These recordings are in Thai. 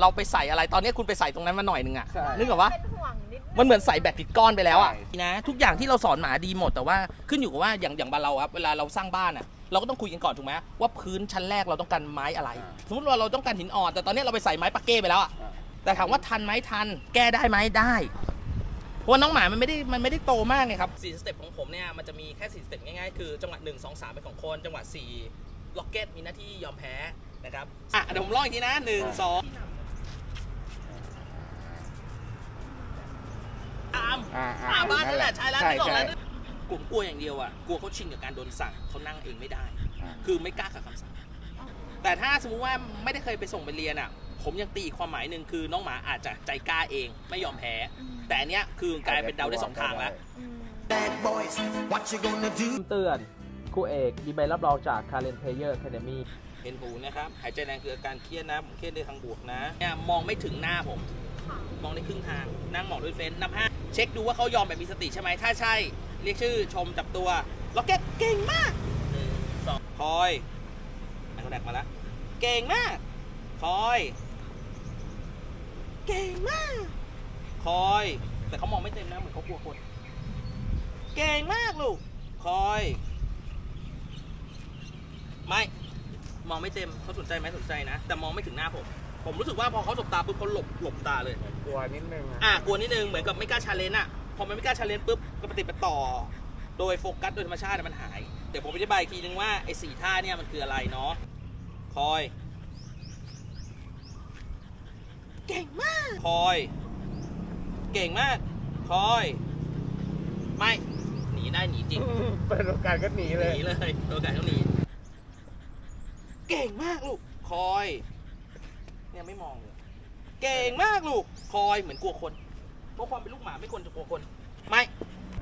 เราไปใส่อะไรตอนนี้คุณไปใส่ตรงนั้นมาหน่อยนึงอะใช่ นึกออกปะเป็นห่วงนิดนึงมันเหมือนใส่แบตติดก้อนไปแล้วอะใช่นะทุกอย่างที่เราสอนหมาดีหมดแต่ว่าขึ้นอยู่กับว่าอย่างอย่างบ้านเราครับเวลาเราสร้างบ้านอะเราก็ต้องคุยกันก่อนถูกไหมว่าพื้นชั้นแรกเราต้องการไม้อะไร สมมติว่าเราต้องการหินอ่อนแต่ตอนนี้เราไปใส่ไม้ปักเก้ไปแล้วอะอ่า แต่ถามว่าทันไหมทัน แก้ได้ไหมได้ เพราะว่าน้องหมามันไม่ได้มันไม่ได้โตมากไงครับสี่สเต็ปของผมเนี่ยมันจะมีแค่สี่สเต็ปง่ายๆคือจังหวะ1 2 3เป็นของคนจังหวะ4ล็อกเก็ตมีหน้าที่ยอมแพ้นะครับอะเดี๋ยวผมลองอีกทีนะ1 2ตามอ่าอ่าบ้านนั่นแหละใช่แล้วใช่ที่บอกใช่แล้วกลุ่มกลัวอย่างเดียวอะกลัวเขาชินกับการโดนสั่งเขานั่งเองไม่ได้ อ่าคือไม่กล้าขัดคำสั่ง แต่ถ้าสมมุติว่าไม่ได้เคยไปส่งไปเรียนอะ ผมยังตีอีกความหมายหนึ่งคือน้องหมาอาจจะใจกล้าเองไม่ยอมแพ้ แต่อันเนี้ยคือกลายเป็นเดาได้สองทางแล้วอืม Bad boys, what you gonna do? เตือนครูเอกมีใบรับรองจาก Karen Player Academy เห็นหูนะครับ หายใจแรงคืออาการเครียดนะ ผมเครียดในทางบวกนะเนี่ยมองไม่ถึงหน้าผม มองได้ครึ่งทาง นั่งมองด้วยเฟนนับห้า เช็คดูว่าเขายอมแบบมีสติใช่ไหมถ้าใช่ เรียกชื่อชมจับตัวล็อกเก็ตเก่งมากหนึ่งสองคอยไอ้คนแดกมาแล้วเก่งมากคอยเก่งมากคอย แต่เขามองไม่เต็มนะเหมือนเขากลัวคน เก่งมากลูกคอย ไม่ มองไม่เต็มเขาสนใจไหมสนใจนะ แต่มองไม่ถึงหน้าผม ผมรู้สึกว่าพอเขาสบตาปุ๊บเขาหลบหลบตาเลย กลัวนิดนึงอะอะกลัวนิดนึงเหมือนกับไม่กล้าชาเลนจ์อะพอมันไม่กล้าชาเลนจ์ปุ๊บก็ปฏิดไปต่อ โดยโฟกัสโดยธรรมชาติมันหายเดี๋ยวผมอธิบายอีกทีนึงว่าไอ้สี่ท่าเนี่ยมันคืออะไรเนาะคอย เก่งมากคอย เก่งมากคอย ไม่หนีได้หนีจริงเปิดโอกาสก็หนีหเลย นีเลยโอกาสเขาหนีเก่งมากลูกคอย เนี่ยไม่มองเลยเก่งมากลูกคอยเหมือนกลัวคนเพราะความเป็นลูกหมาไม่ควรจะกลัวคน ไม่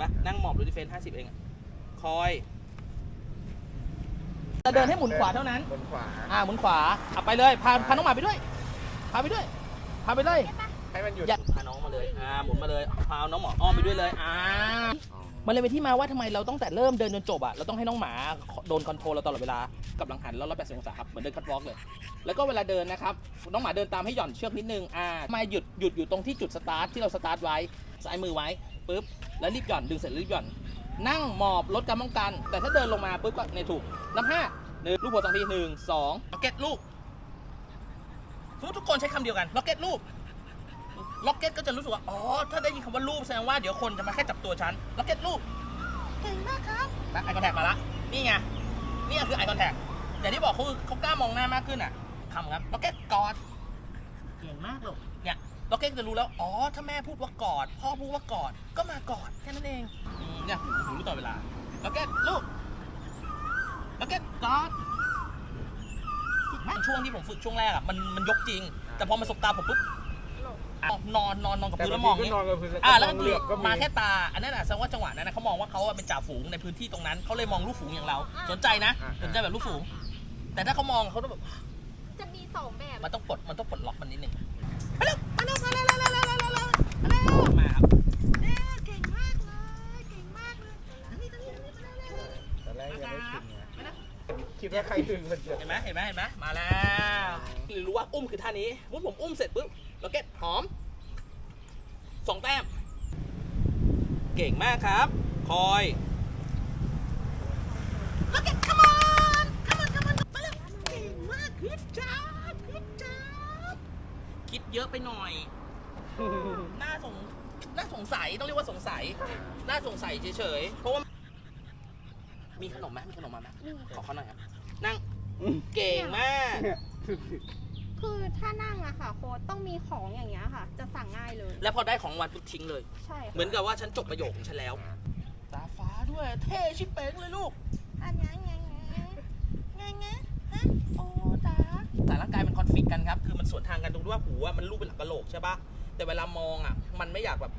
ปะนั่งหมอบดูดิเฟนห้าสิบเองอะคอยจะเดินให้หมุนขวาเท่านั้นบนขวา อ่าหมุนขวาอะไปเลยพาพาน้องหมาไปด้วย พาไปด้วย พาไปเลย ให้มันหยุดอย่า พาน้องมาเลย อ่าหมุนมาเลยพาน้องหมออ้อมไปด้วยเลย อ่า มันเลยเป็นที่มาว่าทำไมเราต้องแต่เริ่มเดินจนจบอะเราต้องให้น้องหมาโดนคอนโทรลเราตลอดเวลากับหลังหันแล้วร้อยแปดสิบองศาครับเหมือนเดินคัตวอล์กเลย แล้วก็เวลาเดินนะครับน้องหมาเดินตามให้หย่อนเชือกนิดนึงอ่ามาหยุดหยุดอยู่ตรงที่จุดสตาร์ทที่เราสตาร์ทไว้ซ้ายมือไว้ปุ๊บแล้วรีบหย่อนดึงเสร็จรีบหย่อน นั่งหมอบลดการป้องกัน แต่ถ้าเดินลงมาปุ๊บก็ในถูกนับห้าหนึ่งลูกหัวสองทีหนึ่งสองล็อกเก็ตลูกทุกทุกคนใช้คำเดียวกันล็อกเก็ตลูก ล็อกเก็ตก็จะรู้สึกว่า อ๋อ ถ้าได้ยินคำว่ารูปแสดงว่าเดี๋ยวคนจะมาแค่จับตัวฉัน ล็อกเก็ตรูปเก่งมากครับไอคอนแทคมาละ นี่ไง นี่คือไอคอนแทคอย่างที่บอกเขาคือเขากล้ามองหน้ามากขึ้นอะคำครับ ล็อกเก็ตกอด เก่งมากลูก เนี่ยล็อกเก็ตจะรู้แล้ว อ๋อ ถ้าแม่พูดว่ากอด พ่อพูดว่ากอด ก็มากอดแค่นั้นเองอืมเนี่ยหูหูรู้ตลอดเวลา ล็อกเก็ตลูก ล็อกเก็ตกอดช่วงที่ผมฝึกช่วงแรกอะมันมันยกจริง แต่พอมาสบตาผมปุ๊บอะ นอนนอนนอนกับแต่พื้นบาแล้งวมทีองก็นี้ นอนกับพื้นอ่าแล้วมก็องคืเหลืออบก็มีมาแค่ตา อันนั้นอะแสดงว่าจังหวะนั้นนะเขามองว่าเขาอะเป็นจ่าฝูงในพื้นที่ตรงนั้นเขาเลยมองลูกฝูงอย่างเรา สนใจนะอ่าสนใจแบบลูกฝูง แต่ถ้าเขามองเขาต้องแบบจะมีสองแบบมันต้องปลดมันต้องปลดล็อกมันนิดนึงมาเร็วมาเร็วมาเร็วมาเร็วมาเร็วมาเร็วมาเร็วมาครับเอ้ยเก่งมากเลยเก่งมากเลยอันนี้อันนี้อันนี้มาเร็วเร็วตอนแรกยังไม่ถึงไงมานะคิดว่าใครถึงมันจะเห็นไหมเห็นไหมเห็นไหมมาแล้วหรือรู้ว่าอุ้มคือท่านี้มุดผมอุ้มเสร็จปุ๊บล็อกเก็ตหอม สองแต้ม เก่งมากครับ คอยล็อกเก็ต come on come on come on มาเลยเก่งมาก good job good job คิดเยอะไปหน่อย น่าสงน่าสงสัยต้องเรียกว่าสงสัย น่าสงสัยเฉยๆ เพราะว่า มีขนมไหมมีขนมมาไหมขอเขาหน่อยครับ นั่ง เก่งมาก คือถ้านั่งอะค่ะโค้ดต้องมีของอย่างเงี้ยค่ะ จะสั่งง่ายเลย แล้วพอได้ของรางวันปุ๊บทิ้งเลย ใช่ค่ะเหมือนกับว่าฉันจบประโยคของฉันแล้ว ตาฟ้าด้วย เท่ชิบเป้งเลยลูกอันไงไงไงไงไงฮะโอ้ตาแต่ร่างกายมันคอนฟ lict กันครับ คือมันสวนทางกันตรงที่ว่าหูอะมันรูปเป็นหลักกะโหลกใช่ปะแต่เวลามองอะมันไม่อยากแบบ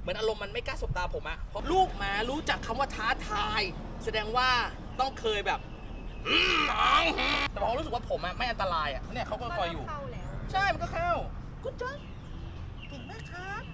เหมือนอารมณ์มันไม่กล้าสบตาผมอะเพราะลูกหมารู้จักคำว่าท้าทาย แสดงว่าต้องเคยแบบอืม แต่พอรู้สึกว่าผมอะไม่อันตรายอะเนี่ยเขาก็คอยอยู่ใช่ มันก็เข้า กุ๊ดจ๊อบเก่งมากครับ